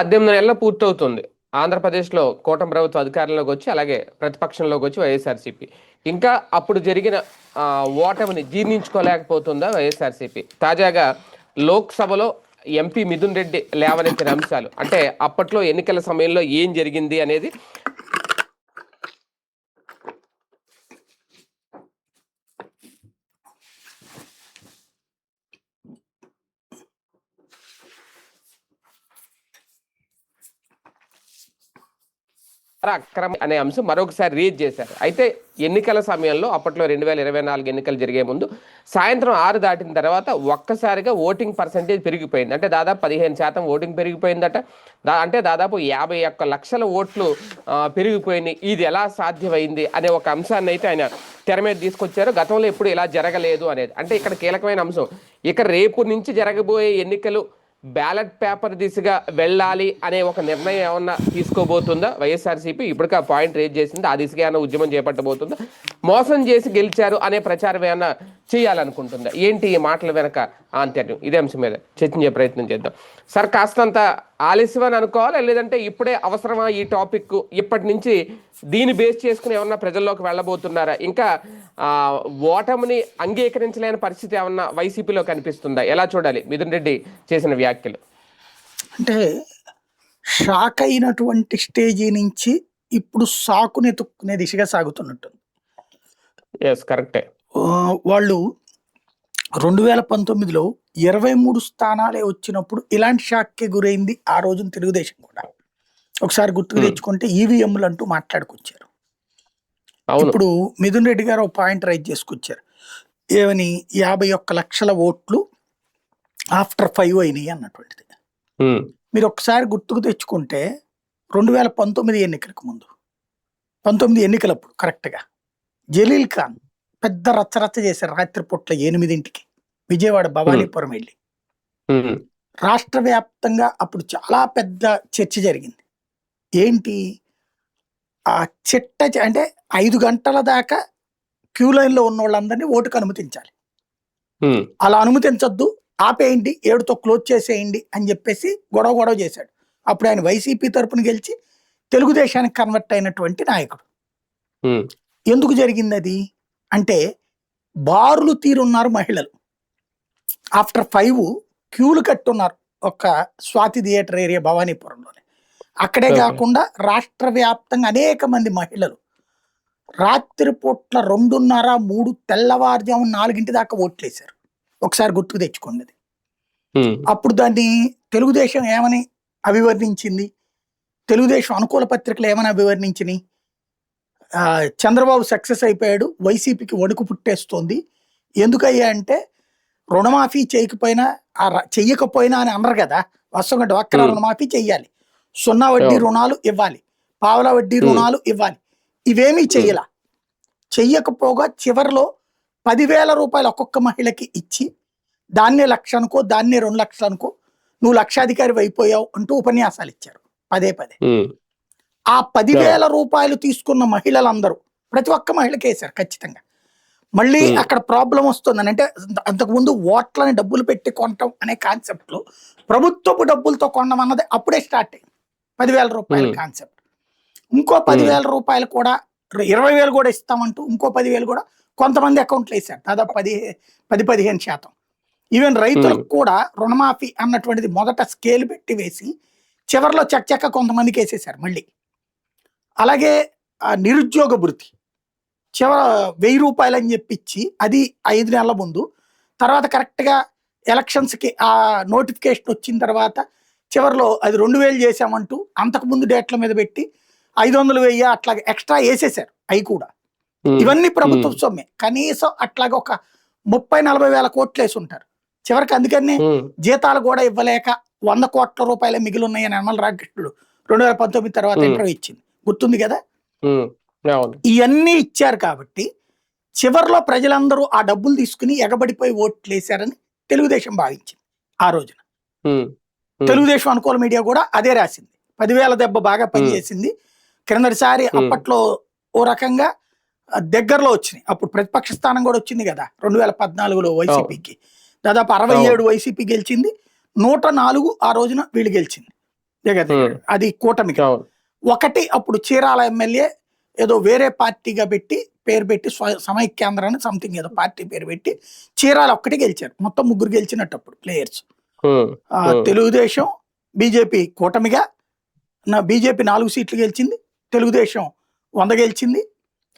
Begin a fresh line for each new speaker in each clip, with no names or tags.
పద్దెనిమిది నెలల పూర్తవుతుంది. ఆంధ్రప్రదేశ్లో కూటమి ప్రభుత్వ అధికారంలోకి వచ్చి అలాగే ప్రతిపక్షంలోకి వచ్చి వైఎస్ఆర్సీపీ. ఇంకా అప్పుడు జరిగిన ఓటమిని జీర్ణించుకోలేకపోతుందా వైఎస్ఆర్సీపీ? తాజాగా లోక్సభలో ఎంపీ మిథున్ రెడ్డి లేవనెత్తిన అంశాలు. అంటే అప్పట్లో ఎన్నికల సమయంలో ఏం జరిగింది అనేది అక్రమ అనే అంశం మరొకసారి రీచ్ చేశారు. అయితే ఎన్నికల సమయంలో అప్పట్లో రెండు వేల ఇరవై నాలుగు ఎన్నికలు జరిగే ముందు సాయంత్రం ఆరు దాటిన తర్వాత ఒక్కసారిగా ఓటింగ్ పర్సంటేజ్ పెరిగిపోయింది. అంటే దాదాపు పదిహేను శాతం ఓటింగ్ పెరిగిపోయిందట. దా అంటే దాదాపు యాభై ఒక్క లక్షల ఓట్లు పెరిగిపోయినాయి. ఇది ఎలా సాధ్యమైంది అనే ఒక అంశాన్ని అయితే ఆయన తెర మీద తీసుకొచ్చారు. గతంలో ఎప్పుడు ఇలా జరగలేదు అనేది. అంటే ఇక్కడ కీలకమైన అంశం. ఇక రేపు నుంచి జరగబోయే ఎన్నికలు బ్యాలెట్ పేపర్ దిశగా వెళ్ళాలి అనే ఒక నిర్ణయం ఏమన్నా తీసుకోబోతుందా? వైఎస్ఆర్సీపీ ఇప్పటికే ఆ పాయింట్ రేజ్ చేసింది. ఆ దిశగా ఏమైనా ఉద్యమం చేపట్టబోతుందా? మోసం చేసి గెలిచారు అనే ప్రచారం ఏమైనా చేయాలనుకుంటుందా? ఏంటి ఈ మాటల వెనక ఆంతర్యం? ఇదే అంశం మీద చర్చించే ప్రయత్నం చేద్దాం. సార్ కాస్తంత ఆలస్యం అని అనుకోవాలా? లేదంటే ఇప్పుడే అవసరమా ఈ టాపిక్ ఇప్పటి నుంచి దీన్ని బేస్ చేసుకుని ఏమన్నా ప్రజల్లోకి వెళ్ళబోతున్నారా? ఇంకా ఓటమిని అంగీకరించలేని పరిస్థితి ఏమన్నా వైసీపీలో కనిపిస్తుందా? ఎలా చూడాలి? మిథున్ రెడ్డి చేసిన వ్యాఖ్యలు.
అంటే షాక్ అయినటువంటి స్టేజీ నుంచి ఇప్పుడు సాకుని ఎతుక్కునే దిశగా సాగుతున్నట్టుంది
ఎస్ కరెక్టే
వాళ్ళు రెండు వేల పంతొమ్మిదిలో ఇరవై మూడు స్థానాలే వచ్చినప్పుడు ఇలాంటి షాక్కే గురైంది ఆ రోజున తెలుగుదేశం కూడా. ఒకసారి గుర్తుకు
Hmm.
తెచ్చుకుంటే ఈవీఎంలు అంటూ మాట్లాడుకొచ్చారు. ఇప్పుడు మిథున్ రెడ్డి గారు ఒక పాయింట్ రైజ్ చేసుకొచ్చారు. ఏమని యాభై ఒక్క లక్షల ఓట్లు ఆఫ్టర్ ఫైవ్ అయినాయి అన్నటువంటిది.
ఉమ్,
మీరు ఒకసారి గుర్తుకు తెచ్చుకుంటే రెండు వేల పంతొమ్మిది ఎన్నికలకు ముందు పంతొమ్మిది ఎన్నికలప్పుడు కరెక్ట్గా జలీల్ ఖాన్ పెద్ద రచ్చరచ్చ చేశారు రాత్రి పూట్ల ఎనిమిదింటికి. విజయవాడ భవానీపురం వెళ్ళి. రాష్ట్ర వ్యాప్తంగా అప్పుడు చాలా పెద్ద చర్చ జరిగింది. ఏంటి? ఆ చిట్ట అంటే ఐదు గంటల దాకా క్యూ లైన్లో ఉన్న వాళ్ళందరినీ ఓటుకు అనుమతించాలి. అలా అనుమతించొద్దు ఆపేయండి ఏడుతో క్లోజ్ చేసేయండి అని చెప్పేసి గొడవ గొడవ చేశాడు. అప్పుడు ఆయన వైసీపీ తరపున గెలిచి తెలుగుదేశానికి కన్వర్ట్ అయినటువంటి నాయకుడు. ఎందుకు జరిగింది అది అంటే బారులు తీరున్నారు మహిళలు. ఆఫ్టర్ ఫైవ్ క్యూలు కట్టున్నారు ఒక స్వాతి థియేటర్ ఏరియా భవానీపురంలోనే. అక్కడే. కాకుండా రాష్ట్ర వ్యాప్తంగా అనేక మంది మహిళలు. రాత్రి పూట్ల రెండున్నర మూడు తెల్లవారుజాము నాలుగింటి దాకా ఓట్లేశారు. ఒకసారి గుర్తుకు తెచ్చుకోండి అది. అప్పుడు దాన్ని తెలుగుదేశం ఏమని అభివర్ణించింది? తెలుగుదేశం అనుకూల పత్రికలు ఏమని అభివర్ణించినాయి? చంద్రబాబు సక్సెస్ అయిపోయాడు వైసీపీకి వణుకు పుట్టేస్తోంది. ఎందుకయ్యా అంటే రుణమాఫీ చేయకపోయినా ఆ చెయ్యకపోయినా అని అనరు కదా. డ్వాక్రా
Hmm.
రుణమాఫీ చెయ్యాలి. సున్నా వడ్డీ. రుణాలు ఇవ్వాలి. పావుల వడ్డీ. రుణాలు ఇవ్వాలి. ఇవేమీ చెయ్యాల. చెయ్యకపోగా చివరిలో పదివేల రూపాయలు ఒక్కొక్క మహిళకి ఇచ్చి దాన్నే లక్ష అనుకో దాన్నే రెండు లక్షలు అనుకో నువ్వు లక్షాధికారి అయిపోయావు అంటూ ఉపన్యాసాలు ఇచ్చారు. పదే పదే. ఆ పదివేల రూపాయలు తీసుకున్న మహిళలందరూ ప్రతి ఒక్క మహిళకి వేశారు ఖచ్చితంగా. మళ్ళీ
Hmm.
అక్కడ ప్రాబ్లం వస్తుందని అంటే అంతకుముందు ఓట్లని డబ్బులు పెట్టి కొనటం అనే కాన్సెప్ట్లో ప్రభుత్వపు డబ్బులతో కొనడం అన్నది అప్పుడే స్టార్ట్ అయింది. పదివేల రూపాయల
Hmm.
కాన్సెప్ట్. ఇంకో పదివేల రూపాయలు కూడా ఇరవై వేలు కూడా ఇస్తామంటూ ఇంకో పదివేలు కూడా కొంతమంది అకౌంట్లు వేశారు దాదాపు పది పది పదిహేను శాతం. ఈవెన్ రైతులకు కూడా రుణమాఫీ అన్నటువంటిది మొదట స్కేల్ పెట్టి వేసి చివరిలో చక్కచక్క కొంతమందికి వేసేసారు మళ్ళీ. అలాగే నిరుద్యోగ భృతి చివర వెయ్యి రూపాయలు అని చెప్పించి అది ఐదు నెలల ముందు తర్వాత కరెక్ట్గా ఎలక్షన్స్కి ఆ నోటిఫికేషన్ వచ్చిన తర్వాత చివరిలో అది రెండు వేలు చేసామంటూ అంతకుముందు డేట్ల మీద పెట్టి ఐదు వందలు వెయ్యి అట్లా ఎక్స్ట్రా వేసేసారు అవి కూడా ఇవన్నీ ప్రభుత్వ సొమ్మే. కనీసం అట్లాగే ఒక ముప్పై నలభై వేల కోట్లు వేసి ఉంటారు చివరికి అందుకని జీతాలు కూడా ఇవ్వలేక వంద కోట్ల రూపాయలే మిగిలి ఉన్నాయని నిర్మల రామకృష్ణుడు రెండు వేల పంతొమ్మిది తర్వాత. ఇంటర్వ్యూ ఇచ్చింది. గుర్తుంది కదా? ఇవన్నీ ఇచ్చారు కాబట్టి చివరిలో ప్రజలందరూ ఆ డబ్బులు తీసుకుని ఎగబడిపోయి ఓట్లు వేశారని తెలుగుదేశం భావించింది ఆ రోజున. తెలుగుదేశం అనుకూల మీడియా కూడా అదే రాసింది. పదివేల దెబ్బ బాగా పనిచేసింది. క్రిందటిసారి. అప్పట్లో ఓ రకంగా దగ్గరలో వచ్చినాయి. అప్పుడు ప్రతిపక్ష స్థానం కూడా వచ్చింది కదా రెండు వేల పద్నాలుగులో వైసీపీకి. దాదాపు అరవై. ఏడు వైసీపీ గెలిచింది. నూట నాలుగు ఆ రోజున వీళ్ళు గెలిచింది. అది కూటమికి. ఒకటి అప్పుడు చీరాల ఎమ్మెల్యే ఏదో వేరే పార్టీగా పెట్టి పేరు పెట్టి స్వ- సమైక్యాంధ్ర అని సంథింగ్ ఏదో పార్టీ పేరు పెట్టి చీరాల ఒక్కటి గెలిచారు. మొత్తం ముగ్గురు గెలిచినట్టు ప్లేయర్స్. తెలుగుదేశం బీజేపీ కూటమిగా నా బీజేపీ నాలుగు సీట్లు గెలిచింది తెలుగుదేశం వంద గెలిచింది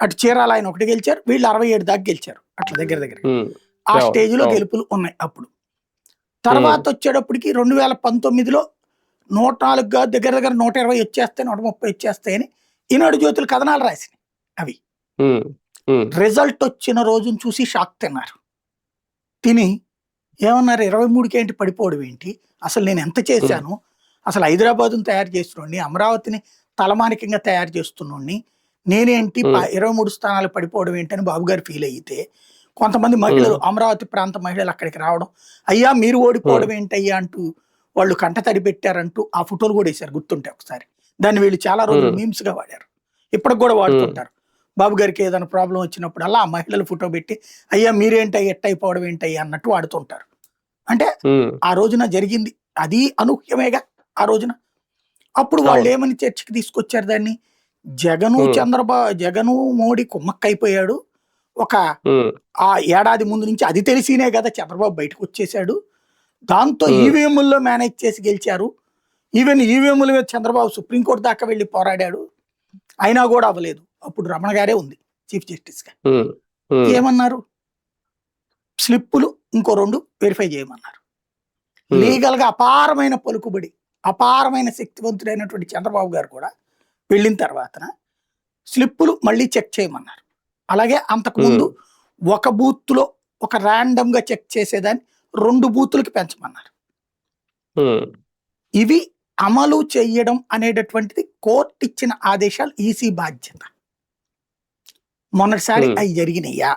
అటు చీరాల ఆయన ఒకటి గెలిచారు వీళ్ళు అరవై ఏడు దాకా గెలిచారు అట్లా దగ్గర దగ్గర. ఆ
స్టేజ్లో.
గెలుపులు ఉన్నాయి అప్పుడు. తర్వాత వచ్చేటప్పటికి రెండు వేల పంతొమ్మిదిలో నూట నాలుగు కాదు, దగ్గర దగ్గర నూట ఇరవై వచ్చేస్తాయి నూట ముప్పై వచ్చేస్తాయని ఈనాడు జ్యోతులు కథనాలు రాసినాయి అవి. రిజల్ట్ వచ్చిన రోజును చూసి షాక్ తిన్నారు. తిని ఏమన్నారు ఇరవై మూడుకి ఏంటి పడిపోవడం ఏంటి? అసలు నేను ఎంత చేశాను? అసలు హైదరాబాద్ను తయారు చేస్తున్నాండి అమరావతిని తలమానికంగా తయారు చేస్తున్నాండి నేనేంటి ఇరవై మూడు స్థానాలు పడిపోవడం ఏంటని బాబు గారు ఫీల్ అయితే కొంతమంది మహిళలు అమరావతి ప్రాంత మహిళలు అక్కడికి రావడం అయ్యా మీరు ఓడిపోవడం ఏంటయ్యా అంటూ వాళ్ళు కంట తడి పెట్టారంటూ ఆ ఫోటోలు కూడా వేశారు గుర్తుంటే ఒకసారి. దాన్ని వీళ్ళు చాలా రోజులు. మీమ్స్గా వాడారు. ఇప్పటికి కూడా వాడుతుంటారు. బాబు గారికి ఏదైనా ప్రాబ్లం వచ్చినప్పుడు అలా ఆ మహిళలు ఫోటో పెట్టి అయ్యా మీరేంటయ్య ఎట్ట అయిపోవడం ఏంటయ్యా? అన్నట్టు వాడుతుంటారు. అంటే ఆ రోజున జరిగింది. అది అనూహ్యమేగా ఆ రోజున. అప్పుడు వాళ్ళు. ఏమని చర్చకి తీసుకొచ్చారు దాన్ని? జగను. చంద్రబాబు జగను మోడీ కుమ్మక్కైపోయాడు. ఒక ఆ ఏడాది ముందు నుంచి అది తెలిసినే కదా చంద్రబాబు బయటకు వచ్చేసాడు దాంతో. ఈవీఎంల్లో మేనేజ్ చేసి గెలిచారు. ఈవెన్ ఈవీఎంల మీద చంద్రబాబు సుప్రీంకోర్టు దాకా వెళ్ళి పోరాడాడు. అయినా కూడా అవ్వలేదు. అప్పుడు రమణ గారే ఉంది చీఫ్ జస్టిస్గా
ఉమ్, ఉమ్,
ఏమన్నారు? స్లిప్పులు ఇంకో రెండు వెరిఫై చేయమన్నారు. లీగల్గా అపారమైన పలుకుబడి అపారమైన శక్తివంతుడైనటువంటి చంద్రబాబు గారు కూడా వెళ్ళిన తర్వాత స్లిప్పులు మళ్ళీ చెక్ చేయమన్నారు. అలాగే అంతకుముందు ఒక బూత్లో ఒక ర్యాండమ్గా చెక్ చేసేదాన్ని రెండు బూతులకి పెంచమన్నారు. ఇవి అమలు చేయడం అనేటటువంటిది కోర్టు ఇచ్చిన ఆదేశాలు ఈసీ బాధ్యత. మొన్నటిసారి. అవి జరిగినాయా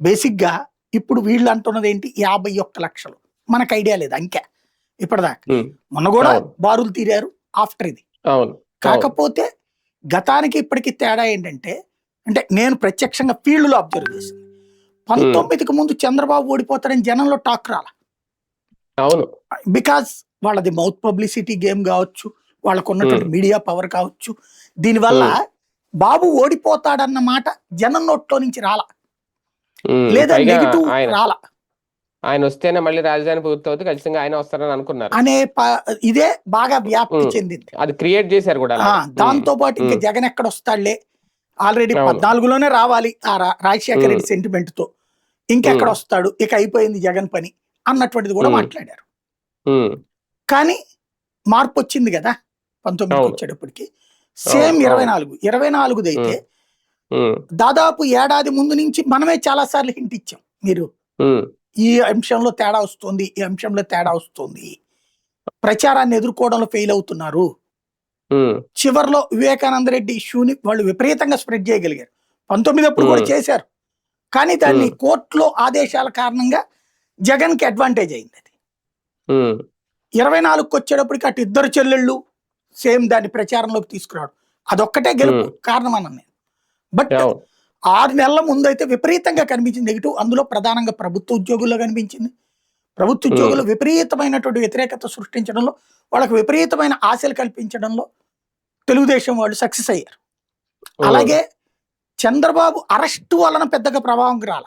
బేసిక్గా ఇప్పుడు వీళ్ళు అంటున్నది ఏంటి? యాభై ఒక్క లక్షలు. మనకు ఐడియా లేదు అంకె. ఇప్పటిదాకా. మొన్న కూడా. బారులు తీరారు ఆఫ్టర్ ఇది. కాకపోతే గతానికి ఇప్పటికి తేడా ఏంటంటే అంటే నేను ప్రత్యక్షంగా ఫీల్డ్లో అబ్జర్వ్ చేసింది పంతొమ్మిదికి ముందు చంద్రబాబు ఓడిపోతారని జనంలో టాక్ రాల.
అవును.
బికాస్ వాళ్ళది మౌత్ పబ్లిసిటీ గేమ్ కావచ్చు వాళ్ళకు ఉన్నటువంటి మీడియా పవర్ కావచ్చు. దీనివల్ల బాబు ఓడిపోతాడన్న మాట జనం నోట్లో నుంచి రాల. లేదా నెగిటివ్ రాల.
ఆయన వస్తేనే మళ్ళీ రాజధాని పూర్తవుతుంది ఖచ్చితంగా ఆయన వస్తారని అనుకున్నారు.
అనే ఇదే బాగా వ్యాప్తి. చెందింది.
అది క్రియేట్ చేశారు కూడా
దాంతో పాటు ఇంకా. జగన్ ఎక్కడ వస్తాడులే? ఆల్రెడీ. పద్నాలుగులోనే రావాలి ఆ రాజశేఖర రెడ్డి. సెంటిమెంట్తో. ఇంకెక్కడ. వస్తాడు? ఇక అయిపోయింది జగన్ పని అన్నటువంటిది కూడా. మాట్లాడారు. కానీ మార్పు వచ్చింది కదా పంతొమ్మిదికి
అవును.
వచ్చేటప్పటికి. సేమ్ ఇరవై. నాలుగు. ఇరవై నాలుగుది అయితే దాదాపు ఏడాది ముందు నుంచి మనమే చాలా సార్లు హింట్ ఇచ్చాం. మీరు ఈ అంశంలో తేడా వస్తుంది ఈ అంశంలో తేడా వస్తుంది. ప్రచారాన్ని ఎదుర్కోవడంలో ఫెయిల్ అవుతున్నారు. చివర్లో వివేకానంద రెడ్డి ఇష్యూని వాళ్ళు విపరీతంగా స్ప్రెడ్ చేయగలిగారు. పంతొమ్మిది అప్పుడు కూడా. చేశారు. కానీ దాన్ని. కోర్టులో ఆదేశాల కారణంగా జగన్కి అడ్వాంటేజ్ అయింది అది. ఇరవై నాలుగుకి వచ్చేటప్పటికి అటు ఇద్దరు చెల్లెళ్ళు సేమ్ దాన్ని ప్రచారంలోకి తీసుకురావడం. అదొక్కటే గెలుపు. కారణం అన్నాను నేను. బట్ ఆరు నెలల ముందు అయితే విపరీతంగా కనిపించింది నెగిటివ్ అందులో ప్రధానంగా ప్రభుత్వ ఉద్యోగుల్లో కనిపించింది. ప్రభుత్వ ఉద్యోగులు విపరీతమైనటువంటి వ్యతిరేకత సృష్టించడంలో వాళ్ళకు విపరీతమైన ఆశలు కల్పించడంలో తెలుగుదేశం వాళ్ళు సక్సెస్ అయ్యారు. అలాగే చంద్రబాబు అరెస్టు వలన పెద్దగా ప్రభావం రాల.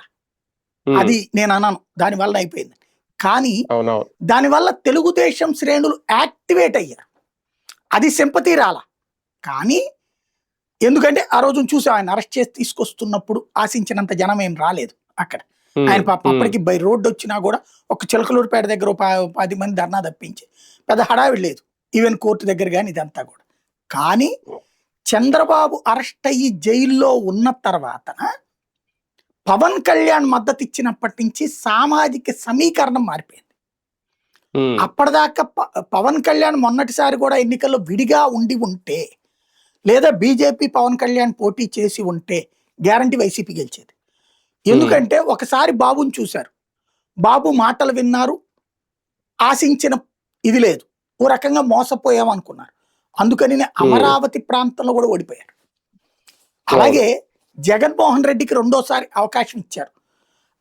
అది నేను అన్నాను. దాని వలన అయిపోయింది. కానీ
అవునవును.
దానివల్ల తెలుగుదేశం శ్రేణులు యాక్టివేట్ అయ్యారు. అది సింపతి రాల. కానీ ఎందుకంటే ఆ రోజు చూసి ఆయన అరెస్ట్ చేసి తీసుకొస్తున్నప్పుడు ఆశించినంత జనం ఏం రాలేదు అక్కడ. ఆయన పాప అప్పటికి బై రోడ్డు వచ్చినా కూడా ఒక చిలకలూరుపేట దగ్గర పది మంది ధర్నా తప్పించి పెద్ద హడావిడి లేదు. ఈవెన్ కోర్టు దగ్గర కానీ ఇదంతా కూడా. కానీ చంద్రబాబు అరెస్ట్ అయ్యి జైల్లో ఉన్న తర్వాత పవన్ కళ్యాణ్ మద్దతు ఇచ్చినప్పటి నుంచి సామాజిక సమీకరణం మారిపోయింది. అప్పటిదాకా పవన్ కళ్యాణ్ మొన్నటిసారి కూడా ఎన్నికల్లో విడిగా ఉండి ఉంటే లేదా బీజేపీ పవన్ కళ్యాణ్ పోటీ చేసి ఉంటే గ్యారంటీ వైసీపీ గెలిచేది. ఎందుకంటే ఒకసారి బాబుని చూశారు. బాబు మాటలు విన్నారు ఆశించిన ఇది లేదు. ఓ రకంగా మోసపోయాం అనుకున్నారు అందుకని అమరావతి ప్రాంతంలో కూడా ఓడిపోయారు అలాగే జగన్మోహన్ రెడ్డికి రెండోసారి అవకాశం ఇచ్చారు.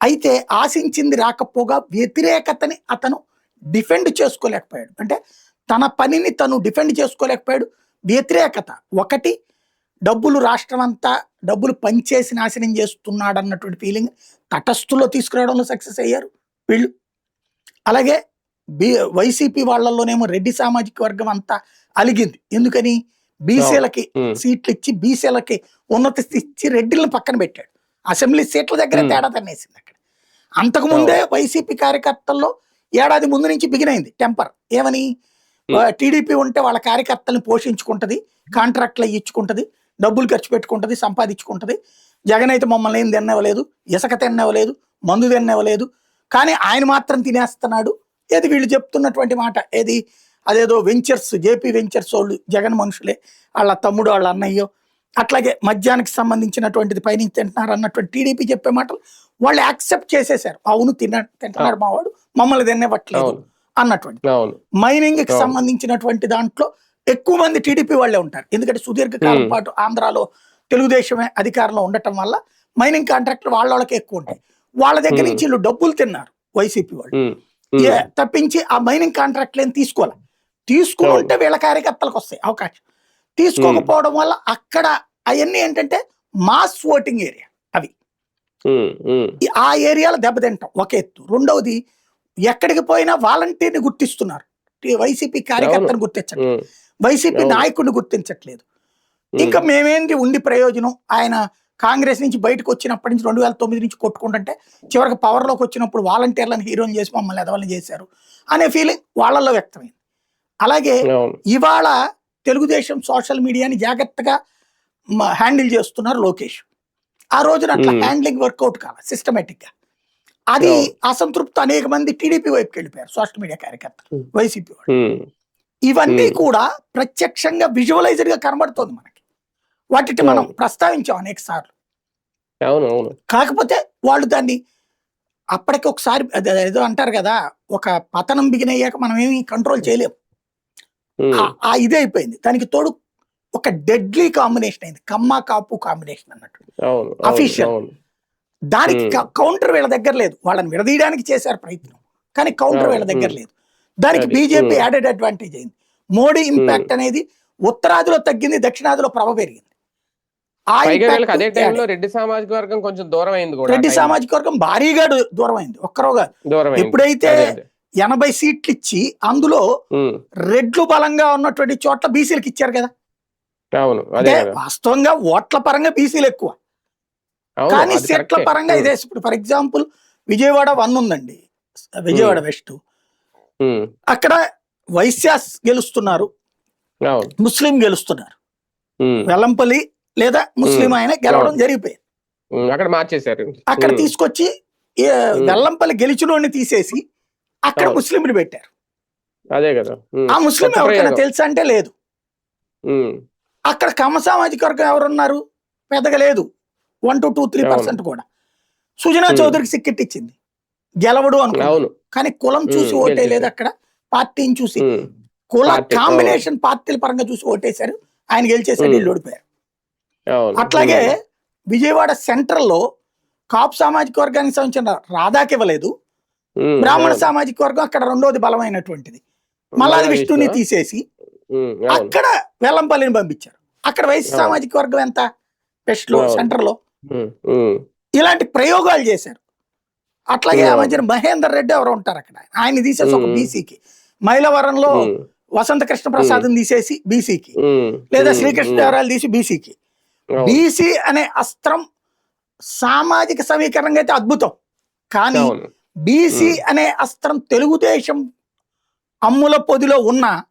అయితే ఆశించింది రాకపోగా వ్యతిరేకతని అతను డిఫెండ్ చేసుకోలేకపోయాడు. అంటే తన పనిని తను డిఫెండ్ చేసుకోలేకపోయాడు. వ్యతిరేకత ఒకటి డబ్బులు రాష్ట్రం అంతా డబ్బులు పంచేసి నాశనం చేస్తున్నాడు అన్నటువంటి ఫీలింగ్ తటస్థులో తీసుకురావడంలో సక్సెస్ అయ్యారు వీళ్ళు. అలాగే బి వైసీపీ వాళ్ళల్లోనేమో రెడ్డి సామాజిక వర్గం అంతా అలిగింది. ఎందుకని? బీసీలకి సీట్లు ఇచ్చి బీసీలకి ఉన్నత స్థితి ఇచ్చి రెడ్డిలను పక్కన పెట్టాడు. అసెంబ్లీ సీట్ల దగ్గర. తేడా తన్నేసింది అక్కడ. అంతకు ముందే వైసీపీ కార్యకర్తల్లో ఏడాది ముందు నుంచి బిగినైంది టెంపర్. ఏమని. టీడీపీ ఉంటే వాళ్ళ కార్యకర్తల్ని పోషించుకుంటది కాంట్రాక్ట్లు ఇచ్చుకుంటది డబ్బులు ఖర్చు పెట్టుకుంటది సంపాదించుకుంటది. జగన్ అయితే మమ్మల్ని ఏం తిన్నవలేదు ఇసుక తిన్నవలేదు మందు తిన్నవలేదు కానీ ఆయన మాత్రం తినేస్తున్నాడు ఏది వీళ్ళు చెప్తున్నటువంటి మాట? ఏది? అదేదో వెంచర్స్ జేపీ వెంచర్స్ వాళ్ళు జగన్ మనుషులే వాళ్ళ తమ్ముడు వాళ్ళ అన్నయ్యో. అట్లాగే మద్యానికి సంబంధించినటువంటిది పైనుంచి తింటున్నారు అన్నటువంటి టీడీపీ చెప్పే మాటలు వాళ్ళు యాక్సెప్ట్ చేసేశారు. అవును తిన తింటున్నాడు మావాడు మమ్మల్ని తినేవట్లేదు అన్నటువంటి
మైనింగ్కి.
సంబంధించినటువంటి దాంట్లో ఎక్కువ మంది టీడీపీ వాళ్ళే ఉంటారు. ఎందుకంటే సుదీర్ఘకాలం. పాటు ఆంధ్రాలో తెలుగుదేశమే అధికారంలో ఉండటం వల్ల మైనింగ్ కాంట్రాక్ట్లు వాళ్ళ వాళ్ళకి ఎక్కువ ఉంటాయి. వాళ్ళ దగ్గర. నుంచి వీళ్ళు డబ్బులు తిన్నారు వైసీపీ వాళ్ళు. తప్పించి ఆ మైనింగ్ కాంట్రాక్ట్లు ఏం తీసుకోవాలి? తీసుకుని ఉంటే వీళ్ళ కార్యకర్తలకు వస్తాయి అవకాశం. తీసుకోకపోవడం వల్ల అక్కడ అవన్నీ ఏంటంటే మాస్ ఓటింగ్ ఏరియా అవి. ఆ ఏరియాలో దెబ్బతింటాం ఒక ఎత్తు. రెండవది ఎక్కడికి పోయినా వాలంటీర్ని గుర్తిస్తున్నారు. వైసీపీ కార్యకర్తను గుర్తించట్లేదు. వైసీపీ. నాయకుడిని గుర్తించట్లేదు. ఇంకా మేమేంటి ఉండి ప్రయోజనం? ఆయన కాంగ్రెస్ నుంచి బయటకు వచ్చినప్పటి నుంచి రెండు వేల తొమ్మిది నుంచి కొట్టుకుంటుంటే చివరికి పవర్లోకి వచ్చినప్పుడు వాలంటీర్లను హీరోని చేసి మమ్మల్ని ఎదవల్ని చేశారు అనే ఫీలింగ్ వాళ్ళల్లో వ్యక్తమైంది అలాగే ఇవాళ తెలుగుదేశం సోషల్ మీడియాని జాగ్రత్తగా హ్యాండిల్ చేస్తున్నారు లోకేష్ ఆ రోజున అట్లా. హ్యాండ్లింగ్ వర్కౌట్ కావాలి సిస్టమేటిక్గా అది. అసంతృప్తి అనేక మంది టీడీపీ వైపుకి వెళ్ళిపోయారు సోషల్ మీడియా కార్యకర్తలు. వైసీపీ వాళ్ళు ఇవన్నీ. కూడా ప్రత్యక్షంగా విజువలైజ్డ్గా కనబడుతోంది మనకి వాటిని మనం. ప్రస్తావించాం అనేక సార్లు. కాకపోతే వాళ్ళు దాన్ని అప్పటికి ఒకసారి ఏదో అంటారు కదా ఒక పతనం బిగిన్ అయ్యాక మనం ఏమి కంట్రోల్ చేయలేము ఆ- ఇదే అయిపోయింది. దానికి తోడు ఒక డెడ్లీ కాంబినేషన్ అయింది. కమ్మ కాపు కాంబినేషన్ అన్నట్టు.
అవును
దానికి. కౌంటర్ వీళ్ళ దగ్గర లేదు. వాళ్ళని విడదీయడానికి చేశారు ప్రయత్నం. కానీ కౌంటర్ వీళ్ళ దగ్గర. లేదు. దానికి బీజేపీ. యాడెడ్ అడ్వాంటేజ్ అయింది. మోడీ ఇంపాక్ట్ అనేది ఉత్తరాదిలో తగ్గింది దక్షిణాదిలో ప్రభ పెరిగింది ఆ
పైగా
impact
వీళ్ళకి అదే టైంలో. రెడ్డి సామాజిక వర్గం కొంచెం దూరం అయింది కూడా
రెడ్డి. సామాజిక వర్గం భారీగా దూరం అయింది. ఒక్కరో కాదు.
దూరం అయింది.
ఎప్పుడైతే. ఎనభై సీట్లు ఇచ్చి అందులో రెడ్లు బలంగా ఉన్నటువంటి చోట్ల బీసీలకు ఇచ్చారు కదా.
అవును అదే
వాస్తవంగా ఓట్ల పరంగా బీసీలు ఎక్కువ. కానీ సీట్ల. పరంగా ఇదే. ఇప్పుడు ఫర్ ఎగ్జాంపుల్ విజయవాడ వన్ ఉందండి. విజయవాడ వెస్ట్. అక్కడ వైశ్యాస్ గెలుస్తున్నారు. ముస్లిం గెలుస్తున్నారు. వెల్లంపల్లి లేదా ముస్లిం. ఆయన గెలవడం. జరిగిపోయింది.
అక్కడ మార్చేశారు.
అక్కడ తీసుకొచ్చి. వెల్లంపల్లి గెలిచినోడిని తీసేసి అక్కడ. ముస్లింని పెట్టారు.
అదే కదా.
ఆ ముస్లిం ఎవరికైనా. తెలుసా అంటే లేదు. అక్కడ కమ్మ సామాజిక వర్గం ఎవరున్నారు? పెద్దగా లేదు. One to two three. Percent కూడా. సుజనా. చౌదరికి సిక్కెట్ ఇచ్చింది గెలవడు అనుకో
అవును.
కానీ కులం చూసి ఓటే లేదు. అక్కడ. పార్టీని చూసి. కుల కాంబినేషన్ పార్టీల పరంగా చూసి ఓటేశారు. ఆయన గెలిచేసారు
Hmm.
వీళ్ళు ఓడిపోయారు. అట్లాగే విజయవాడ సెంట్రల్లో కాపు సామాజిక వర్గానికి సంబంధించిన రాధాకి ఇవ్వలేదు. బ్రాహ్మణ. సామాజిక వర్గం అక్కడ రెండోది బలమైనటువంటిది. మల్లాది విష్ణుని? తీసేసి అక్కడ వెల్లంపల్లిని పంపించారు. అక్కడ
అవును.
సామాజిక వర్గం ఎంత?
వెస్ట్లో. సెంటర్లో
ఇలాంటి ప్రయోగాలు చేశారు. అట్లాగే ఆ. మధ్యన మహేందర్ రెడ్డి ఎవరో ఉంటారు అక్కడ. ఆయన తీసేసి ఒక. బీసీకి. మైలవరంలో వసంత కృష్ణ ప్రసాద్ తీసేసి బీసీకి. లేదా శ్రీకృష్ణదేవరాయలు తీసి బీసీకి. బీసీ అనే అస్త్రం సామాజిక సమీకరణంగా అయితే అద్భుతం. కానీ బీసీ. అనే అస్త్రం తెలుగుదేశం అమ్ముల పొదిలో ఉన్న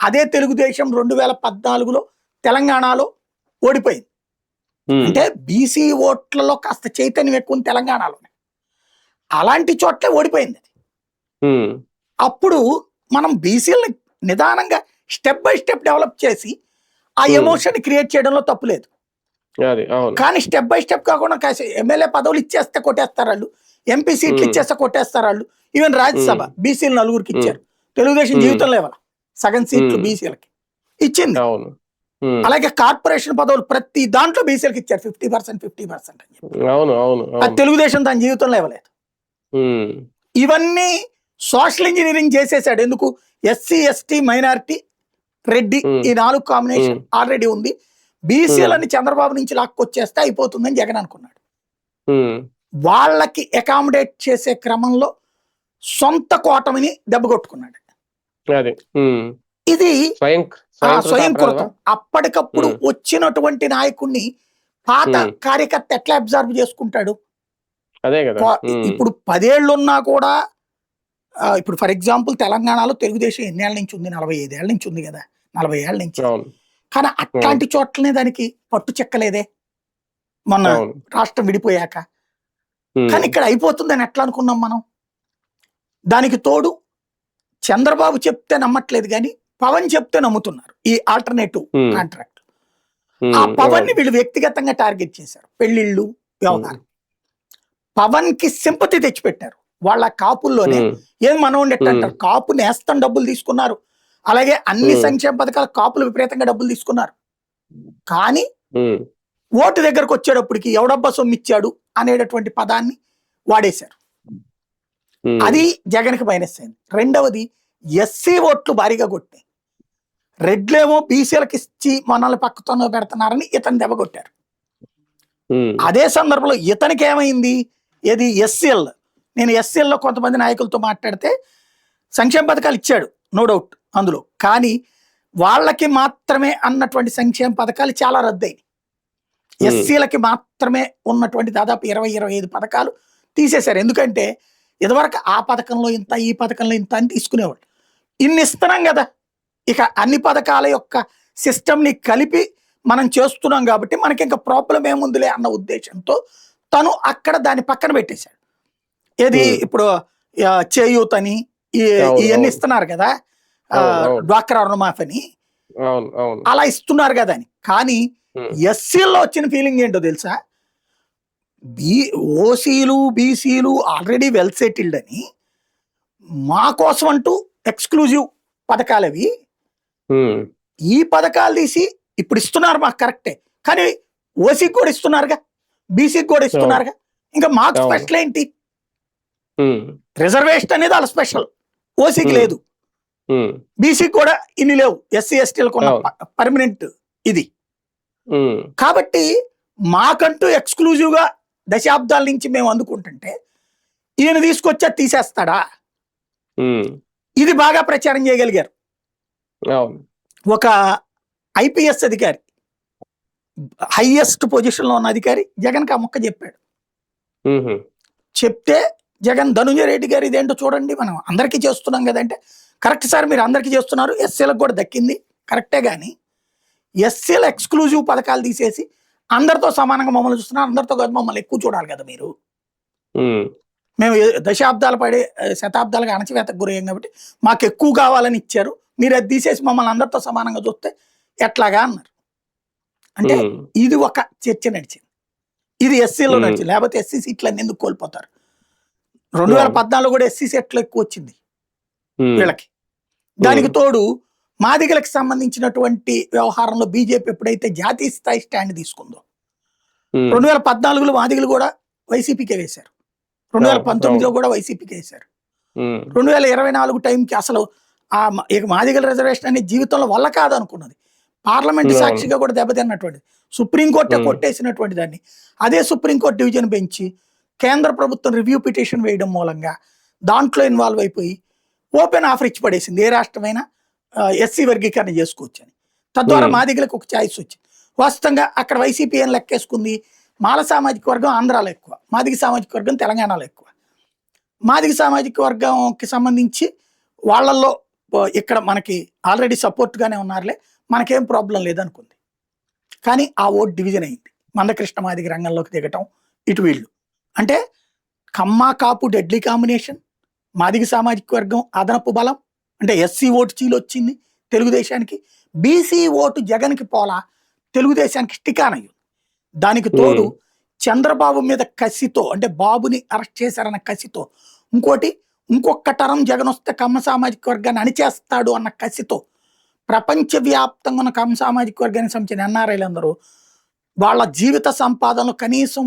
అదే తెలుగుదేశం రెండు వేల పద్నాలుగులో తెలంగాణలో ఓడిపోయింది. అంటే బీసీ ఓట్లలో కాస్త చైతన్యం ఎక్కువ ఉంది తెలంగాణలో. అలాంటి చోట్లే ఓడిపోయింది అది. అప్పుడు మనం బీసీలని నిదానంగా స్టెప్ బై స్టెప్ డెవలప్ చేసి ఆ. ఎమోషన్ క్రియేట్ చేయడంలో తప్పు లేదు.
అది అవును
కానీ స్టెప్ బై స్టెప్ కాకుండా కాసి ఎమ్మెల్యే పదవులు ఇచ్చేస్తే కొట్టేస్తారు వాళ్ళు. ఎంపీ సీట్లు. ఇచ్చేస్తే కొట్టేస్తారు వాళ్ళు. ఈవెన్ రాజ్యసభ బీసీలు నలుగురికి ఇచ్చారు. తెలుగుదేశం
మ్మ్.
జీవితంలో ఇవ్వాలి సగం సీట్లు. బీసీలకి. ఇచ్చింది. అలాగే కార్పొరేషన్ పదవులు ప్రతి దాంట్లో బీసీలకు ఇచ్చారు. ఫిఫ్టీ పర్సెంట్ ఫిఫ్టీ పర్సెంట్ అని చెప్పి. తెలుగుదేశం తన జీవితంలో ఇవ్వలేదు ఇవన్నీ సోషల్ ఇంజనీరింగ్ చేసేసాడు. ఎందుకు? SC ST minority Reddy. ఈ నాలుగు కాంబినేషన్ ఆల్రెడీ ఉంది. బీసీలని చంద్రబాబు నుంచి లాక్కొచ్చేస్తే అయిపోతుందని జగన్ అనుకున్నాడు. వాళ్ళకి అకామిడేట్ చేసే క్రమంలో సొంత కోటమిని దెబ్బ కొట్టుకున్నాడు.
అది. ఉమ్,
ఇది
స్వయం
ఆ
స్వయం
స్వయం
కృతాపరాధమా?
కృతం అప్పటికప్పుడు. వచ్చినటువంటి నాయకుడిని పాత. కార్యకర్త ఎట్లా అబ్జర్వ్ చేసుకుంటాడు? ఇప్పుడు పదేళ్ళు ఉన్నా కూడా ఇప్పుడు ఫర్ ఎగ్జాంపుల్ తెలంగాణలో తెలుగుదేశం ఎన్నేళ్ళ నుంచి ఉంది? నలభై ఐదేళ్ళ నుంచి ఉంది కదా. నలభై ఏళ్ళ నుంచి. కానీ అట్లాంటి చోట్లనే దానికి పట్టు చెక్కలేదే. మొన్న రాష్ట్రం విడిపోయాక. కానీ ఇక్కడ అయిపోతుందని ఎట్లా అనుకున్నాం మనం? దానికి తోడు చంద్రబాబు చెప్తే నమ్మట్లేదు కానీ పవన్ చెప్తే నమ్ముతున్నారు ఈ ఆల్టర్నేటివ్ కాంట్రాక్ట్. ఆ
పవన్ని.
వీళ్ళు వ్యక్తిగతంగా టార్గెట్ చేశారు. పెళ్ళిళ్ళు వ్యవహారం పవన్కి సింపతి తెచ్చిపెట్టారు. వాళ్ళ కాపుల్లోనే ఏం మనోండి ఎట్ట అంటారు? కాపు నేస్తం డబ్బులు తీసుకున్నారు. అలాగే అన్ని. సంక్షేమ పథకాలు కాపులు విపరీతంగా డబ్బులు తీసుకున్నారు. కానీ ఓటు దగ్గరకు వచ్చేటప్పటికి ఎవడబ్బా సొమ్ము ఇచ్చాడు అనేటటువంటి పదాన్ని వాడేశారు. అది జగన్కి మైనస్ అయింది. రెండవది ఎస్సీ ఓట్లు భారీగా కొట్టాయి రెడ్లేమో బీసీలకు ఇచ్చి మనల్ని పక్కతో పెడుతున్నారని ఇతను దెబ్బ కొట్టారు.
ఉమ్,
అదే సందర్భంలో ఇతనికి ఏమైంది? ఏది? ఎస్సీఎల్. నేను SCL లో కొంతమంది నాయకులతో మాట్లాడితే సంక్షేమ పథకాలు ఇచ్చాడు నో డౌట్. అందులో కానీ వాళ్ళకి మాత్రమే అన్నటువంటి సంక్షేమ పథకాలు చాలా రద్దయినాయి
Hmm.
ఎస్సీలకి మాత్రమే ఉన్నటువంటి దాదాపు ఇరవై ఇరవై ఐదు పథకాలు తీసేశారు ఎందుకంటే ఇదివరకు ఆ పథకంలో ఇంత ఈ పథకంలో ఇంత అని తీసుకునేవాళ్ళు ఇన్ని ఇస్తున్నాం కదా ఇక అన్ని పథకాల యొక్క సిస్టమ్ని కలిపి మనం చేస్తున్నాం కాబట్టి మనకి ఇంకా ప్రాబ్లం ఏముందిలే అన్న ఉద్దేశంతో తను అక్కడ దాన్ని పక్కన పెట్టేశాడు ఏది. ఇప్పుడు చేయూత్ అని ఇవన్నీ. ఇస్తున్నారు కదా. డ్వాక్రా రుణమాఫీ అని
అవును అవును.
అలా ఇస్తున్నారు కదా అని. కానీ. ఎస్సీల్లో వచ్చిన ఫీలింగ్ ఏంటో తెలుసా? బీ ఓసీలు బీసీలు ఆల్రెడీ వెల్ సెటిల్డ్ అని మా కోసం అంటూ ఎక్స్క్లూజివ్ పథకాలు అవి ఈ పథకాలు తీసి ఇప్పుడు ఇస్తున్నారు మాకు కరెక్టే. కానీ ఓసీకి కూడా ఇస్తున్నారుగా బీసీకి కూడా ఇస్తున్నారుగా. ఇంకా మాకు. స్పెషల్ ఏంటి? రిజర్వేషన్ అనేది వాళ్ళ స్పెషల్. ఓసీకి. లేదు. బీసీకి కూడా ఇన్ని లేవు. ఎస్సీ ఎస్టీలకు ఉన్న. పర్మనెంట్ ఇది. కాబట్టి మాకంటూ ఎక్స్క్లూజివ్గా దశాబ్దాల నుంచి మేము అందుకుంటుంటే ఈయన తీసుకొచ్చి తీసేస్తాడా? ఇది బాగా ప్రచారం చేయగలిగారు. ఒక ఐపీఎస్ అధికారి హైయెస్ట్ పొజిషన్లో ఉన్న అధికారి జగన్ ఆ మొక్క చెప్పాడు. చెప్తే జగన్ ధనుంజయ రెడ్డి గారు ఇదేంటో చూడండి మనం అందరికీ చేస్తున్నాం కదంటే కరెక్ట్ సార్ మీరు అందరికీ చేస్తున్నారు. ఎస్సీలకు కూడా దక్కింది. కరెక్టే కానీ ఎస్సీల ఎక్స్క్లూజివ్ పథకాలు తీసేసి అందరితో సమానంగా మమ్మల్ని చూస్తున్నారు. అందరితో కాదు మమ్మల్ని ఎక్కువ చూడాలి కదా మీరు. మేము దశాబ్దాలు పడే శతాబ్దాలుగా అణచివేతకు గురయ్యాం కాబట్టి మాకు ఎక్కువ కావాలని ఇచ్చారు. మీరు అది తీసేసి మమ్మల్ని అందరితో సమానంగా చూస్తే ఎట్లాగా అన్నారు. అంటే ఇది ఒక చర్చ నడిచింది. ఇది ఎస్సీలో. నడిచింది. లేకపోతే ఎస్సీ సీట్లన్నీ ఎందుకు కోల్పోతారు? రెండు వేల. పద్నాలుగు కూడా ఎస్సీ సీట్లు ఎక్కువ వచ్చింది. వీళ్ళకి. దానికి తోడు మాదిగలకు సంబంధించినటువంటి వ్యవహారంలో బీజేపీ ఎప్పుడైతే జాతీయ స్థాయి స్టాండ్ తీసుకుందో రెండు వేల పద్నాలుగులో మాదిగలు కూడా వైసీపీకే వేశారు. రెండు వేల పంతొమ్మిదిలో. కూడా వైసీపీకే వేశారు. రెండు వేల ఇరవై నాలుగు టైంకి అసలు ఆ మాదిగల రిజర్వేషన్ అనేది జీవితంలో వల్ల కాదనుకున్నది. పార్లమెంట్. సాక్షిగా కూడా దెబ్బతిన్నటువంటిది. సుప్రీంకోర్టే. కొట్టేసినటువంటి దాన్ని. అదే సుప్రీంకోర్టు డివిజన్ బెంచి కేంద్ర ప్రభుత్వం రివ్యూ పిటిషన్ వేయడం మూలంగా దాంట్లో ఇన్వాల్వ్ అయిపోయి ఓపెన్ ఆఫర్ ఇచ్చి పడేసింది. ఏ రాష్ట్రమైనా ఎస్సీ వర్గీకరణ చేసుకోవచ్చు అని. తద్వారా
ఉమ్.
మాదిగలకు ఒక ఛాయిస్ వచ్చింది. వాస్తవంగా అక్కడ వైసీపీ ఏం లెక్కేసుకుంది? మాల సామాజిక వర్గం ఆంధ్రాలో ఎక్కువ మాదిగ సామాజిక వర్గం తెలంగాణలో ఎక్కువ. మాదిగ సామాజిక వర్గంకి సంబంధించి వాళ్ళల్లో ఇక్కడ మనకి ఆల్రెడీ సపోర్ట్గానే ఉన్నారులే మనకేం ప్రాబ్లం లేదనుకుంది. కానీ ఆ ఓట్ డివిజన్ అయింది. మందకృష్ణ మాదిగ రంగంలోకి దిగటం ఇటు వీళ్ళు. అంటే కమ్మ కాపు డెడ్లీ కాంబినేషన్ మాదిగ సామాజిక వర్గం అదనపు బలం అంటే ఎస్సీ ఓటు చీలు వచ్చింది తెలుగుదేశానికి బీసీ ఓటు జగన్కి పోలా తెలుగుదేశానికి టికానయ్యి దానికి తోడు. చంద్రబాబు మీద కసితో అంటే బాబుని అరెస్ట్ చేశారన్న కసితో ఇంకోటి ఇంకొక తరం జగన్ వస్తే కమ్మ సామాజిక వర్గాన్ని అణిచేస్తాడు అన్న కసితో ప్రపంచవ్యాప్తంగా ఉన్న కమ్మ సామాజిక వర్గానికి సంబంధించిన ఎన్ఆర్ఐలు అందరూ వాళ్ళ జీవిత సంపాదనలో కనీసం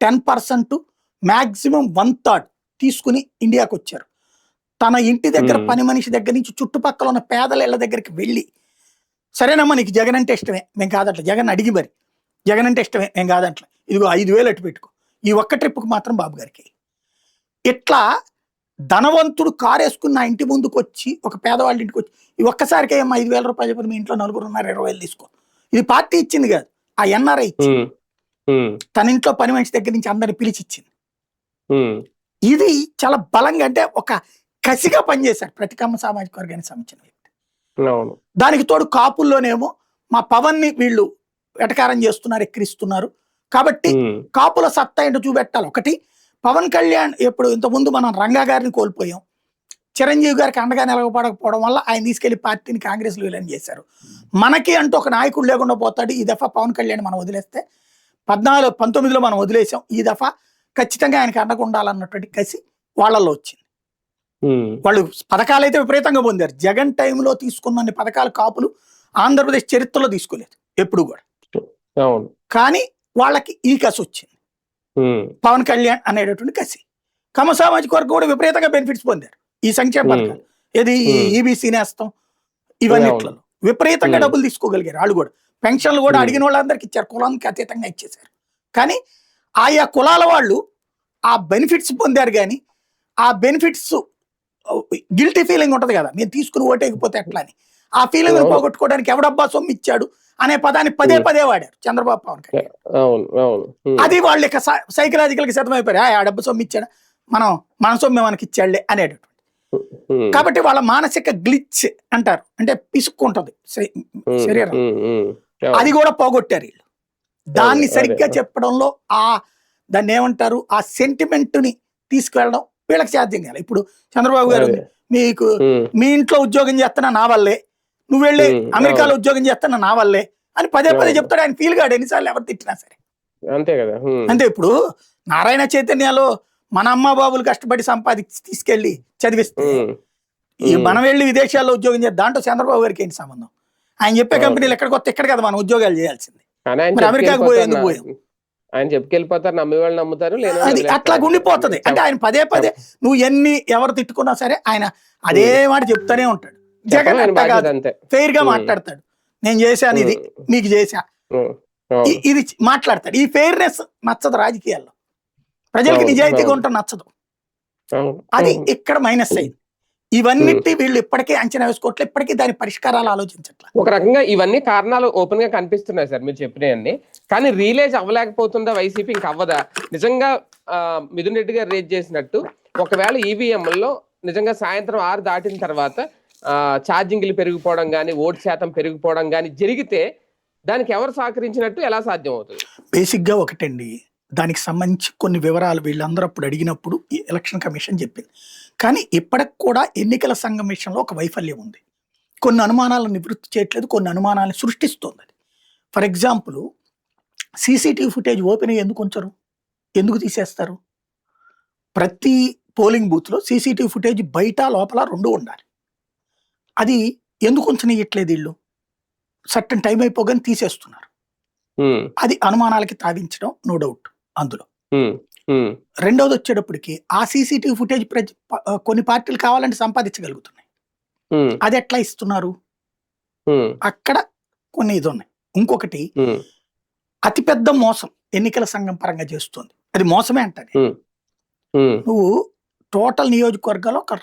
ten percent maximum one third తీసుకుని ఇండియాకి వచ్చారు తన ఇంటి దగ్గర. పని మనిషి దగ్గర నుంచి చుట్టుపక్కల ఉన్న పేదల ఇళ్ళ దగ్గరికి వెళ్ళి సరేనమ్మా నీకు జగన్ అంటే ఇష్టమే మేము కాదంట్లే. జగన్ అడిగి మరి జగన్ అంటే ఇష్టమే మేము కాదంట్లే. ఇదిగో ఐదు వేలు అటు పెట్టుకో. ఈ ఒక్క ట్రిప్కి మాత్రం బాబు గారికి. ఇట్లా ధనవంతుడు కారు వేసుకుని నా ఇంటి ముందుకు వచ్చి ఒక పేదవాళ్ళ ఇంటికి వచ్చి ఈ ఒక్కసారికి ఏమో ఐదు వేల రూపాయలు చెప్పి మీ ఇంట్లో నలుగురు ఉన్నారు ఇరవై వేలు తీసుకో. ఇది పార్టీ ఇచ్చింది కాదు ఆ ఎన్ఆర్ఐ ఇచ్చింది. తన ఇంట్లో పని మనిషి దగ్గర నుంచి అందరిని పిలిచి ఇచ్చింది ఇది చాలా బలంగా అంటే ఒక కసిగా పనిచేశారు ప్రతికమ్మ సామాజిక వర్గానికి సంబంధించిన వ్యక్తి. దానికి తోడు కాపుల్లోనేమో మా పవన్ని వీళ్ళు వెటకారం చేస్తున్నారు ఎక్కిరిస్తున్నారు. కాబట్టి కాపుల సత్తా ఏంటో చూపెట్టాలి. ఒకటి పవన్ కళ్యాణ్ ఇప్పుడు ఇంతకుముందు మనం రంగా గారిని కోల్పోయాం. చిరంజీవి గారికి అండగా నిలవపడకపోవడం వల్ల ఆయన తీసుకెళ్ళి పార్టీని కాంగ్రెస్లో విలీనం చేశారు. మనకి అంటూ ఒక నాయకుడు లేకుండా పోతాడు. ఈ దఫా పవన్ కళ్యాణ్ మనం వదిలేస్తే పద్నాలుగు పంతొమ్మిదిలో మనం వదిలేసాం. ఈ దఫా ఖచ్చితంగా ఆయనకి అండగా ఉండాలన్నటువంటి కసి వాళ్ళల్లో వచ్చింది. వాళ్ళు పథకాలు అయితే విపరీతంగా పొందారు. జగన్ టైంలో తీసుకున్న పథకాలు కాపులు ఆంధ్రప్రదేశ్ చరిత్రలో తీసుకోలేదు ఎప్పుడు కూడా. కానీ వాళ్ళకి ఈ కసి వచ్చింది. పవన్ కళ్యాణ్ అనేటటువంటి కసి. కమ సామాజిక వర్గం కూడా విపరీతంగా బెనిఫిట్స్ పొందారు ఈ సంక్షేమ పథకాలు. ఏది. ఈబీసీ నేస్తం ఇవన్నిట్లలో విపరీతంగా. డబ్బులు తీసుకోగలిగారు వాళ్ళు కూడా. పెన్షన్లు కూడా. అడిగిన వాళ్ళందరికి ఇచ్చారు కులానికి అతీతంగా ఇచ్చేశారు. కానీ ఆయా కులాల వాళ్ళు ఆ బెనిఫిట్స్ పొందారు కానీ ఆ బెనిఫిట్స్ గిల్టీ ఫీలింగ్ ఉంటది కదా. మీరు తీసుకుని ఓటేకపోతే ఎట్లా అని. ఆ ఫీలింగ్. పోగొట్టుకోవడానికి ఎవడబ్బా సొమ్ము ఇచ్చాడు అనే పదాన్ని పదే. పదే వాడారు చంద్రబాబు పవన్ కళ్యాణ్. అది వాళ్ళు ఇక సైకలాజికల్గా సిద్ధమైపోయారు. "ఆ, ఆ డబ్బు సొమ్ము ఇచ్చాడు? మనం మన సొమ్ము మనకి ఇచ్చాడులే అనేటటువంటి. కాబట్టి వాళ్ళ మానసిక గ్లిచ్ అంటారు. అంటే పిసుక్కుంటది శరీరం. అది కూడా పోగొట్టారు వీళ్ళు. దాన్ని సరిగ్గా. చెప్పడంలో ఆ దాన్ని ఏమంటారు? ఆ సెంటిమెంట్ని తీసుకువెళ్ళడం వీళ్ళకి సాధ్యం కాదు ఇప్పుడు చంద్రబాబు గారు. మీకు మీ ఇంట్లో ఉద్యోగం చేస్తున్నా నా వల్లే నువ్వు వెళ్ళి అమెరికాలో. ఉద్యోగం చేస్తున్నా నా వల్లే అని పదే పదే. చెప్తాడు ఆయన ఫీల్ కాడు ఎన్నిసార్లు ఎవరు తిట్టినా సరే
అంతే కదా
అంటే ఇప్పుడు నారాయణ చైతన్యలో మన అమ్మ బాబులు కష్టపడి సంపాదించి తీసుకెళ్ళి చదివిస్తే
ఉమ్,
ఈ
ఉమ్.
మనం వెళ్ళి విదేశాల్లో ఉద్యోగం చేద్దాం దాంట్లో చంద్రబాబు గారికి ఏంటి సంబంధం ఆయన చెప్పే. కంపెనీలు ఎక్కడికి వస్తే ఇక్కడ కదా మనం ఉద్యోగాలు చేయాల్సింది మరి అమెరికాకు పోయేందుకు పోయాం?
ఆయన చెప్పుకెళ్ళిపోతారు నమ్మే వాళ్ళు నమ్ముతారు
అది. అట్లా గుండిపోతుంది. అంటే ఆయన పదే పదే నువ్వు ఎన్ని ఎవరు తిట్టుకున్నా సరే ఆయన అదే మాట చెప్తానే ఉంటాడు. జగన్
అంతే ఫెయిర్గా.
మాట్లాడతాడు. నేను చేశాను ఇది మీకు చేశా. ఇది మాట్లాడతాడు. ఈ ఫెయిర్నెస్ నచ్చదు రాజకీయాల్లో. ప్రజలకి నిజాయితీగా. ఉండటం నచ్చదు. అది ఇక్కడ మైనస్ అయింది. ఇవన్నిటి వీళ్ళు ఇప్పటికే అంచనా వేసుకోవట్లే ఇప్పటికీ దాని పరిష్కారాలు ఆలోచించట్లా.
ఒక రకంగా ఇవన్నీ కారణాలు ఓపెన్గా కనిపిస్తున్నాయి సార్ మీరు చెప్పినవన్నీ కానీ రియలైజ్ అవ్వలేకపోతుందా వైసీపీ? ఇంకా అవ్వదా? నిజంగా మిథున్ రెడ్డి గారు రేజ్ చేసినట్టు ఒకవేళ ఈవీఎంలలో నిజంగా సాయంత్రం ఆరు దాటిన తర్వాత ఛార్జింగ్లు పెరిగిపోవడం కానీ ఓటు శాతం పెరిగిపోవడం కానీ జరిగితే దానికి ఎవరు సహకరించినట్టు ఎలా సాధ్యం అవుతుంది
బేసిక్గా ఒకటండి దానికి సంబంధించి కొన్ని వివరాలు వీళ్ళందరూ అప్పుడు అడిగినప్పుడు ఈ ఎలక్షన్ కమిషన్ చెప్పింది. కానీ ఇప్పటికి కూడా ఎన్నికల సంఘం విషయంలో ఒక వైఫల్యం ఉంది. కొన్ని అనుమానాలను నివృత్తి చేయట్లేదు కొన్ని అనుమానాలను సృష్టిస్తోంది అది. For example CCTV footage open అయ్యి ఎందుకు ఉంచరు? ఎందుకు తీసేస్తారు? ప్రతి పోలింగ్ బూత్లో సీసీటీవీ ఫుటేజ్ బయట లోపల రెండు ఉండాలి. అది ఎందుకు ఉంచనియట్లేదు వీళ్ళు? సర్టన్ టైం అయిపోగానే తీసేస్తున్నారు. అది అనుమానాలకి తావించడం నో డౌట్ అందులో. రెండోది వచ్చేటప్పటికి ఆ సీసీటీవీ ఫుటేజ్ కొన్ని పార్టీలు కావాలంటే సంపాదించగలుగుతున్నాయి. అది ఎట్లా ఇస్తున్నారు? అక్కడ కొన్ని ఇది ఉన్నాయి. ఇంకొకటి అతిపెద్ద మోసం ఎన్నికల సంఘం పరంగా చేస్తుంది. అది మోసమే అంటది నువ్వు టోటల్ నియోజకవర్గాలు ఒక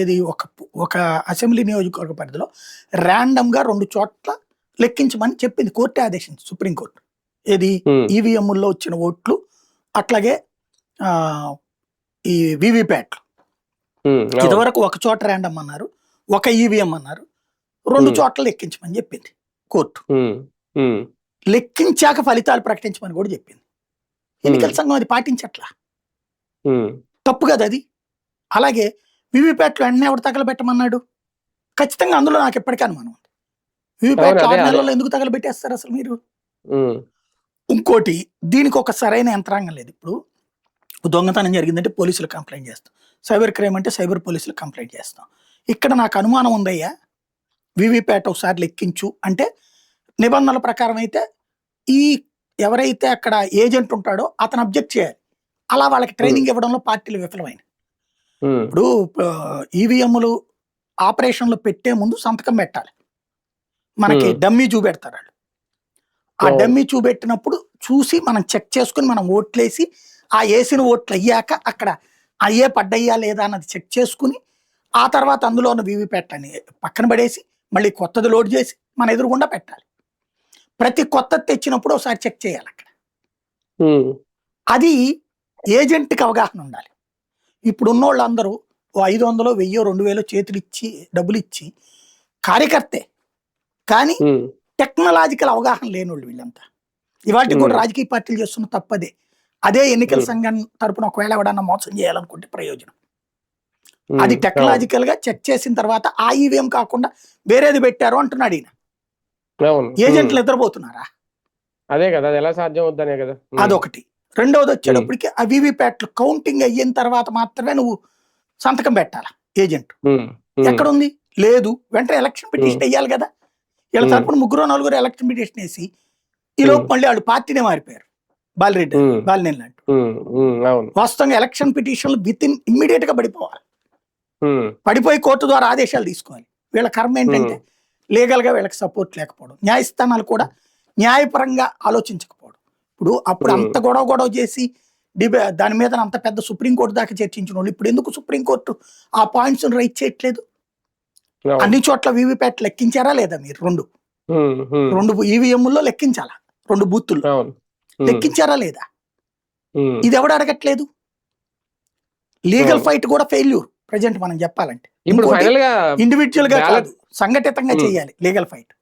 ఏది ఒక ఒక అసెంబ్లీ నియోజకవర్గ పరిధిలో random గా రెండు చోట్ల లెక్కించమని చెప్పింది కోర్టే ఆదేశించి సుప్రీంకోర్టు. ఏది
ఉమ్,
ఈవీఎంల్లో వచ్చిన ఓట్లు అట్లాగే ఆ, ఈ వివిప్యాట్లు. ఇదివరకు ఒక చోట ర్యాండమ్ అన్నారు ఒక ఈవీఎం అన్నారు రెండు. చోట్ల లెక్కించమని చెప్పింది కోర్టు. లెక్కించాక ఫలితాలు ప్రకటించమని కూడా చెప్పింది. ఎన్నికల సంఘం అది పాటించట్లా? తప్పు కదా అది. అలాగే వివిప్యాట్లు వెంటనే ఎవడు తగలబెట్టమన్నాడు? ఖచ్చితంగా అందులో నాకు ఎప్పటికీ అనుమానం ఉంది. వివిప్యాట్లు ఆరు. నెలల్లో ఎందుకు తగలబెట్టేస్తారు అసలు మీరు? ఇంకోటి దీనికి ఒక సరైన యంత్రాంగం లేదు. ఇప్పుడు దొంగతనం జరిగిందంటే పోలీసులు కంప్లైంట్ చేస్తాం. సైబర్ క్రైమ్ అంటే సైబర్ పోలీసులు కంప్లైంట్ చేస్తాం. ఇక్కడ నాకు అనుమానం ఉందయ్యా వివిప్యాట్ ఒకసారి లెక్కించు. అంటే నిబంధనల ప్రకారం అయితే ఈ ఎవరైతే అక్కడ ఏజెంట్ ఉంటాడో అతను అబ్జెక్ట్ చేయాలి. అలా వాళ్ళకి ట్రైనింగ్ ఇవ్వడంలో పార్టీలు విఫలమైనవి
ఉమ్,
ఇప్పుడు ఈవీఎంలు ఆపరేషన్లు పెట్టే ముందు సంతకం పెట్టాలి. మనకి. డమ్మీ చూపెడతారు ఆ. డమ్మీ చూపెట్టినప్పుడు చూసి మనం చెక్ చేసుకుని మనం ఓట్లేసి ఆ వేసిన ఓట్లు అయ్యాక అక్కడ అయ్యే పడ్డయ్యా లేదా అన్నది చెక్ చేసుకుని ఆ తర్వాత అందులో ఉన్న వీవీప్యాట్ అని పక్కన పడేసి మళ్ళీ కొత్తది లోడ్ చేసి మన ఎదురుగుండా పెట్టాలి. ప్రతి కొత్తది తెచ్చినప్పుడు ఒకసారి చెక్ చేయాలి అక్కడ.
ఉమ్,
అది ఏజెంట్కి అవగాహన ఉండాలి. ఇప్పుడు ఉన్నోళ్ళు అందరూ ఓ ఐదు వందలు వెయ్యో రెండు వేలు చేతులు ఇచ్చి డబ్బులు ఇచ్చి కార్యకర్తే. కానీ
ఉమ్,
టెక్నాలజికల్ అవగాహన లేనోళ్ళు వీళ్ళంతా. ఇవాటికి కూడా. రాజకీయ పార్టీలు చేస్తున్న తప్పదే. అదే ఎన్నికల. సంఘం తరపున ఒకవేళ ఎవడన్నా మోసం చేయాలనుకుంటే ప్రయోజనం. అది. టెక్నాలజికల్గా చెక్ చేసిన తర్వాత ఆ ఈవీఎం కాకుండా వేరేది పెట్టారు అంటున్నాడు ఈయన. ఏజెంట్లు నిద్రపోతున్నారా?
అదే కదా అది ఎలా సాధ్యం అవుద్దనే కదా.
అదొకటి. రెండవది వచ్చేటప్పటికి ఆ వీవీప్యాట్లు కౌంటింగ్ అయిన తర్వాత మాత్రమే నువ్వు సంతకం పెట్టాలా ఏజెంట్?
ఉమ్, ఉమ్,
ఎక్కడ ఉంది లేదు. వెంటనే ఎలక్షన్ పిటిషన్ వేయాలి కదా. వీళ్ళ. తరపున ముగ్గురు నలుగురు ఎలక్షన్ పిటిషన్ వేసి ఈ లోపు మళ్ళీ వాళ్ళు పార్టీనే మారిపోయారు. బాలిరెడ్డి. బాలినేని లాంటి వాస్తవంగా ఎలక్షన్ పిటిషన్లు విత్ ఇన్ ఇమ్మీడియట్గా పడిపోవాలి. పడిపోయి కోర్టు ద్వారా ఆదేశాలు తీసుకోవాలి. వీళ్ళ కర్మ ఏంటంటే లీగల్గా వీళ్ళకి సపోర్ట్ లేకపోవడం. న్యాయస్థానాలు కూడా న్యాయపరంగా ఆలోచించకపోవడం. ఇప్పుడు అప్పుడు. అంత గొడవ గొడవ చేసి డిబే దాని మీద అంత పెద్ద సుప్రీంకోర్టు దాకా చర్చించిన వాళ్ళు ఇప్పుడు ఎందుకు సుప్రీంకోర్టు ఆ పాయింట్స్ రైట్ చేయట్లేదు. అన్ని చోట్ల వీవీప్యాట్ లెక్కించారా లేదా మీరు? రెండు. రెండు ఈవీఎంలో లెక్కించాలా? రెండు బూతులు. లెక్కించారా లేదా? ఇది ఎవడు అడగట్లేదు? లీగల్. ఫైట్ కూడా ఫెయిల్యూర్. ప్రజెంట్ మనం చెప్పాలంటే.
ఇప్పుడు ఇండివిజువల్గా
కాదు సంఘటితంగా. చేయాలి లీగల్ ఫైట్.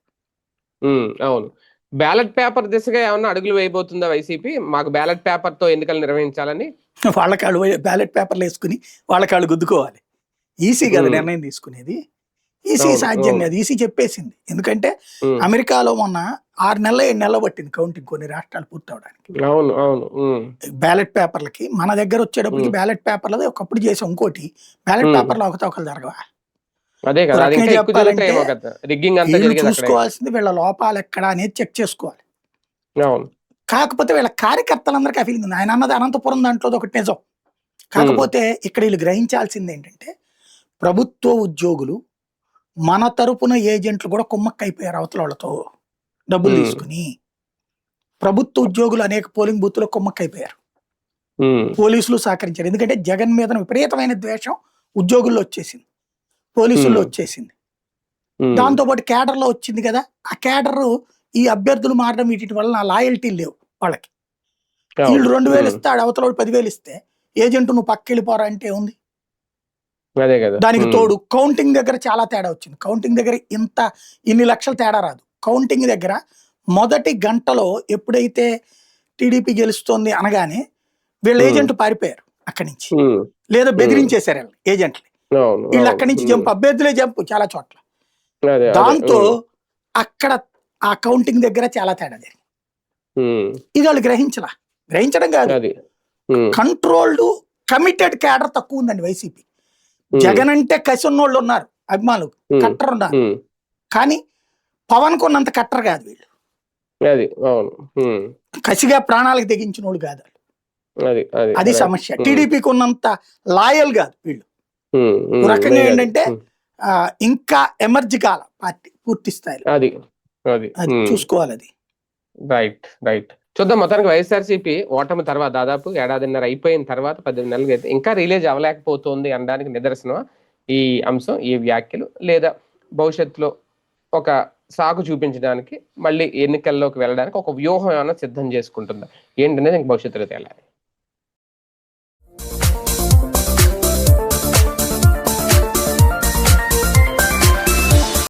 అవును. బ్యాలెట్ పేపర్ దిశగా ఏమన్నా అడుగులు వేయబోతుందా వైసీపీ? మాకు బ్యాలెట్ పేపర్తో ఎన్నికలు నిర్వహించాలని?
వాళ్ళ కాళ్ళు బ్యాలెట్ పేపర్లు వేసుకుని వాళ్ళ కాళ్ళు గుద్దుకోవాలి. ఈసీ కదా. నిర్ణయం తీసుకునేది. ఈసీ సాధ్యం. కాదు. ఈసీ చెప్పేసింది. ఎందుకంటే అమెరికాలో మొన్న ఆరు నెలల ఏడు నెలలు పట్టింది కౌంటింగ్ కొన్ని రాష్ట్రాలు
అవును ఉమ్,
బ్యాలెట్ పేపర్లకి మన దగ్గర వచ్చేటప్పటికి. బ్యాలెట్ పేపర్లది ఒకప్పుడు చేసాం ఇంకోటి. బ్యాలెట్. పేపర్లు అవకతవకలు జరగవా? చూసుకోవాల్సింది వీళ్ళ లోపాలు ఎక్కడ అనేది చెక్ చేసుకోవాలి. కాకపోతే వీళ్ళ కార్యకర్తలందరికీ ఆ ఫీలింగ్ ఉంది. ఆయన అన్నది అనంతపురం దాంట్లో ఒకటి నిజం. కాకపోతే ఇక్కడ వీళ్ళు గ్రహించాల్సింది ఏంటంటే ప్రభుత్వ ఉద్యోగులు మన తరపున ఏజెంట్లు కూడా కుమ్మక్కైపోయారు అవతల వాళ్ళతో. డబ్బులు. తీసుకుని. ప్రభుత్వ ఉద్యోగులు అనేక పోలింగ్ బూత్లో కుమ్మక్కైపోయారు. పోలీసులు సహకరించారు. ఎందుకంటే జగన్ మీద విపరీతమైన ద్వేషం ఉద్యోగుల్లో వచ్చేసింది. పోలీసుల్లో. వచ్చేసింది.
ఉమ్,
దాంతో పాటు క్యాడర్లో వచ్చింది కదా. ఆ క్యాడర్ ఈ అభ్యర్థులు మారడం వీటి వల్ల నా లాయల్టీ లేవు వాళ్ళకి. వీళ్ళు రెండు వేలు
ఉమ్,
ఇస్తాడు అవతల పదివేలు ఇస్తే ఏజెంట్ నువ్వు పక్క వెళ్ళిపోరా అంటే ఉంది
అదే కదా.
దానికి తోడు కౌంటింగ్ దగ్గర చాలా తేడా వచ్చింది. కౌంటింగ్ దగ్గర ఇంత ఇన్ని లక్షల తేడా రాదు. కౌంటింగ్ దగ్గర మొదటి గంటలో ఎప్పుడైతే టీడీపీ గెలుస్తోంది అనగానే వీళ్ళ. ఏజెంట్ పారిపోయారు అక్కడి నుంచి. లేదా బెదిరించేశారు వీళ్ళు ఏజెంట్లు వీళ్ళు అక్కడి నుంచి జంప్ అభ్యర్థులే జంప్ చాలా చోట్ల. దాంతో అక్కడ ఆ కౌంటింగ్ దగ్గర చాలా తేడా జరిగింది. ఇది వాళ్ళు గ్రహించలా. గ్రహించడం కాదు. కంట్రోల్డ్ కమిటెడ్ క్యాడర్ తక్కువ ఉందండి వైసీపీ జగన్ అంటే కసి ఉన్నోళ్ళు ఉన్నారు అభిమానులు కట్టర్ ఉన్నారు. కానీ పవన్ కొన్నంత కట్టర్ కాదు వీళ్ళు. కసిగా ప్రాణాలకు తెగించిన వాళ్ళు కాదు.
అది.
సమస్య. టీడీపీకి ఉన్నంత లాయల్ కాదు వీళ్ళు. రకంగా ఏంటంటే ఇంకా ఎమర్జ్ కాల పార్టీ పూర్తి స్థాయిలో.
అది.
చూసుకోవాలి అది.
Right right. చూద్దాం మొత్తానికి వైఎస్ఆర్సీపీ ఓటమి తర్వాత దాదాపు ఏడాదిన్నర అయిపోయిన తర్వాత పద్దెనిమిది నెలలు అయితే ఇంకా రిలీజ్ అవ్వలేకపోతుంది అనడానికి నిదర్శనం ఈ అంశం ఈ వ్యాఖ్యలు లేదా భవిష్యత్తులో ఒక సాగు చూపించడానికి మళ్ళీ ఎన్నికల్లోకి వెళ్ళడానికి ఒక వ్యూహం ఏమైనా సిద్ధం చేసుకుంటుందా? ఏంటనేది ఇంక భవిష్యత్తులో తేలాలి.